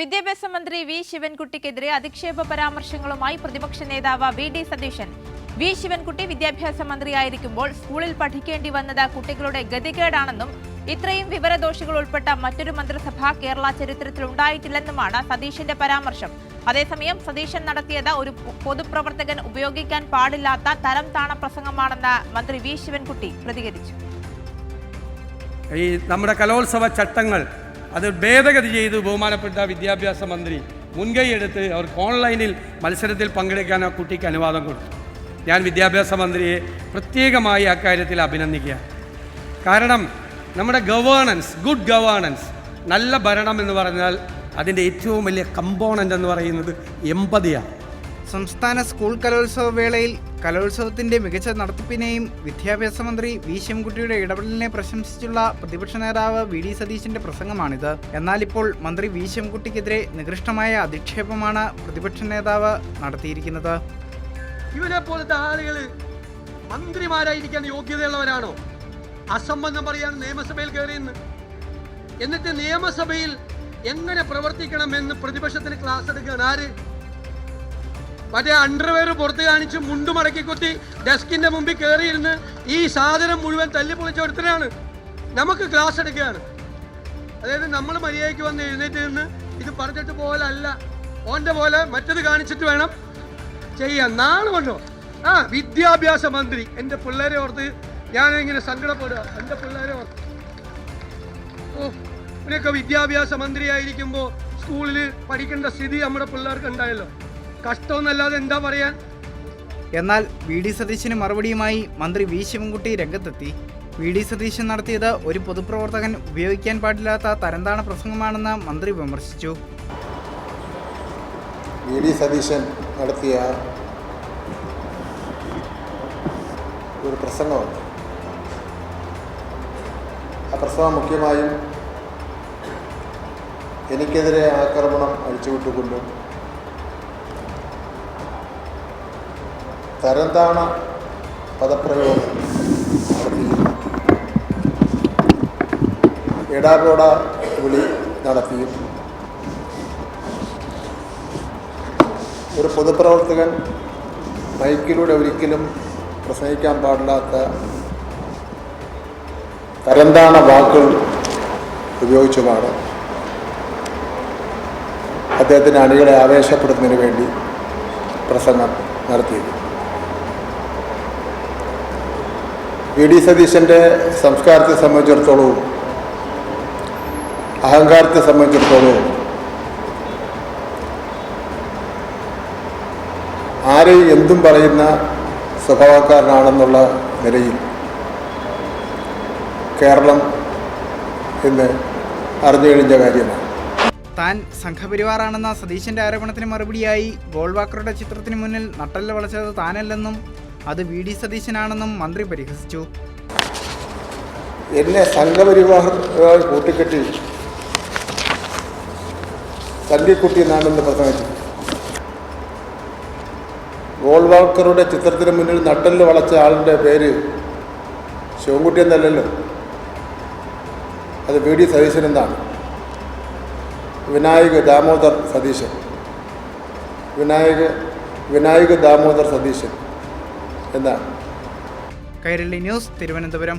വിദ്യാഭ്യാസ മന്ത്രി വി ശിവൻകുട്ടിക്കെതിരെ അധിക്ഷേപ പരാമർശങ്ങളുമായി പ്രതിപക്ഷ നേതാവ് V D Satheesan. V Sivankutty വിദ്യാഭ്യാസ മന്ത്രിയായിരിക്കുമ്പോൾ സ്കൂളിൽ പഠിക്കേണ്ടി വന്നത് കുട്ടികളുടെ ഗതികേടാണെന്നും ഇത്രയും വിവരദോഷികൾ ഉൾപ്പെട്ട മറ്റൊരു മന്ത്രിസഭ കേരള ചരിത്രത്തിൽ ഉണ്ടായിട്ടില്ലെന്നുമാണ് സതീശന്റെ പരാമർശം. അതേസമയം സതീശൻ നടത്തിയത് ഒരു പൊതുപ്രവർത്തകൻ ഉപയോഗിക്കാൻ പാടില്ലാത്ത തരം താണ പ്രസംഗമാണെന്ന് മന്ത്രി വി ശിവൻകുട്ടി പ്രതികരിച്ചു. ഈ നമ്മുടെ കലോത്സവ ചട്ടങ്ങൾ അത് ഭേദഗതി ചെയ്ത് ബഹുമാനപ്പെട്ട വിദ്യാഭ്യാസ മന്ത്രി മുൻകൈയെടുത്ത് അവർക്ക് ഓൺലൈനിൽ മത്സരത്തിൽ പങ്കെടുക്കാൻ ആ കുട്ടിക്ക് അനുവാദം കൊടുത്തു. ഞാൻ വിദ്യാഭ്യാസ മന്ത്രിയെ പ്രത്യേകമായി അക്കാര്യത്തിൽ അഭിനന്ദിക്കുക കാരണം നമ്മുടെ ഗവേണൻസ് ഗുഡ് ഗവേണൻസ് നല്ല ഭരണം എന്ന് പറഞ്ഞാൽ അതിന്റെ ഏറ്റവും വലിയ കമ്പോണന്റ് എന്ന് പറയുന്നത് എമ്പതിയാണ് സംസ്ഥാന സ്കൂൾ കലോത്സവ വേളയിൽ കലോത്സവത്തിന്റെ മികച്ച നടത്തിപ്പിനെയും വിദ്യാഭ്യാസ മന്ത്രി വി ശിവൻകുട്ടിയുടെ ഇടപെടലിനെ പ്രശംസിച്ചുള്ള പ്രതിപക്ഷ നേതാവ് വി ഡി സതീശന്റെ പ്രസംഗമാണിത്. എന്നാൽ ഇപ്പോൾ മന്ത്രി വി ശിവൻകുട്ടിക്കെതിരെ നികൃഷ്ടമായ അധിക്ഷേപമാണ് പ്രതിപക്ഷ നേതാവ് നടത്തിയിരിക്കുന്നത്. ഇവനെ പോലത്തെ ആളുകൾ മന്ത്രിമാരായിരിക്കാൻ യോഗ്യതയുള്ളവരാണോ? അസംബന്ധം പറയാൻ നിയമസഭയിൽ കയറിയെന്ന് എന്നിട്ട് നിയമസഭയിൽ എങ്ങനെ പ്രവർത്തിക്കണമെന്ന് പ്രതിപക്ഷത്തിന് ക്ലാസ് എടുക്കാൻ ആര് മറ്റേ അണ്ടർവെയർ പുറത്ത് കാണിച്ച് മുണ്ടു മടക്കി കുത്തി ഡെസ്കിന്റെ മുമ്പിൽ കയറിയിരുന്ന് ഈ സാധനം മുഴുവൻ തല്ലി പൊളിച്ച ഒരുത്തനാണ്. നമുക്ക് ക്ലാസ് എടുക്കുകയാണ്. അതായത് നമ്മൾ മര്യാദയ്ക്ക് വന്ന് എഴുന്നേറ്റ് നിന്ന് ഇത് പറഞ്ഞിട്ട് പോലെ അല്ല ഓന്റെ പോലെ മറ്റത് കാണിച്ചിട്ട് വേണം ചെയ്യാൻ. നാളെ കൊണ്ടോ? ആ വിദ്യാഭ്യാസ മന്ത്രി. എന്റെ പിള്ളേരെ ഓർത്ത് ഞാൻ ഇങ്ങനെ സങ്കടപ്പെടുക. എന്റെ പിള്ളേരെ ഓർത്ത്. ഓ ഇവരൊക്കെ വിദ്യാഭ്യാസ മന്ത്രി ആയിരിക്കുമ്പോൾ സ്കൂളിൽ പഠിക്കേണ്ട സ്ഥിതി നമ്മുടെ പിള്ളേർക്ക് ഉണ്ടായല്ലോ. കഷ്ടമെന്നല്ലാതെ എന്താ പറയാ? എന്നാൽ വി ഡി സതീശന് മറുപടിയുമായി മന്ത്രി വി ശിവൻകുട്ടി രംഗത്തെത്തി. വി ഡി സതീശൻ നടത്തിയത് ഒരു പൊതുപ്രവർത്തകൻ ഉപയോഗിക്കാൻ പാടില്ലാത്ത തരംതാണ പ്രസംഗമാണെന്ന് മന്ത്രി വിമർശിച്ചു. വി ഡി സതീശൻ നടത്തിയ ഒരു പ്രസംഗമുണ്ട്. ആ പ്രസംഗം മുഖ്യമായും എനിക്കെതിരെ ആക്രമണം അഴിച്ചുവിട്ടുകൊണ്ടും തരംതാണ പദപ്രയോഗം. എടാപോട വിളി നടത്തിയും. ഒരു പൊതുപ്രവർത്തകൻ മൈക്കിലൂടെ ഒരിക്കലും പ്രസംഗിക്കാൻ പാടില്ലാത്ത തരംതാണ വാക്കുകൾ ഉപയോഗിച്ചുമാണ് അദ്ദേഹത്തിന്റെ അണികളെ ആവേശപ്പെടുത്തുന്നതിന് വേണ്ടി പ്രസംഗം നടത്തിയത് വി ഡി സതീശന്റെ സംസ്കാരത്തെ സംബന്ധിച്ചിടത്തോളവും അഹങ്കാരത്തെ സംബന്ധിച്ചിടത്തോളവും ആരെയും എന്തും പറയുന്ന സ്വഭാവക്കാരനാണെന്നുള്ള നിലയിൽ കേരളം ഇന്ന് അറിഞ്ഞു കഴിഞ്ഞ കാര്യമാണ്. താൻ സംഘപരിവാറാണെന്ന സതീശന്റെ ആരോപണത്തിന് മറുപടിയായി ഗോൾവാക്കറുടെ ചിത്രത്തിന് മുന്നിൽ നട്ടല്ല വളച്ചത് താനല്ലെന്നും അത് വി ഡി സതീശനാണെന്നും മന്ത്രി പരിഹസിച്ചു. എന്നെ സംഘപരിവാർ കൂട്ടിക്കെട്ടി. തല്ലിക്കുട്ടി എന്നാണെന്ന് പ്രസംഗിച്ചു ഗോൾവാൾക്കറുടെ ചിത്രത്തിന് മുന്നിൽ നട്ടൽ വളച്ച ആളിന്റെ പേര് ശിവൻകുട്ടി എന്നല്ലല്ലോ. അത് വി ഡി സതീശൻ എന്നാണ്. വിനായക് ദാമോദർ സതീശൻ. വിനായക വിനായക ദാമോദർ സതീശൻ. എന്നാണ് കൈരളി ന്യൂസ് തിരുവനന്തപുരം.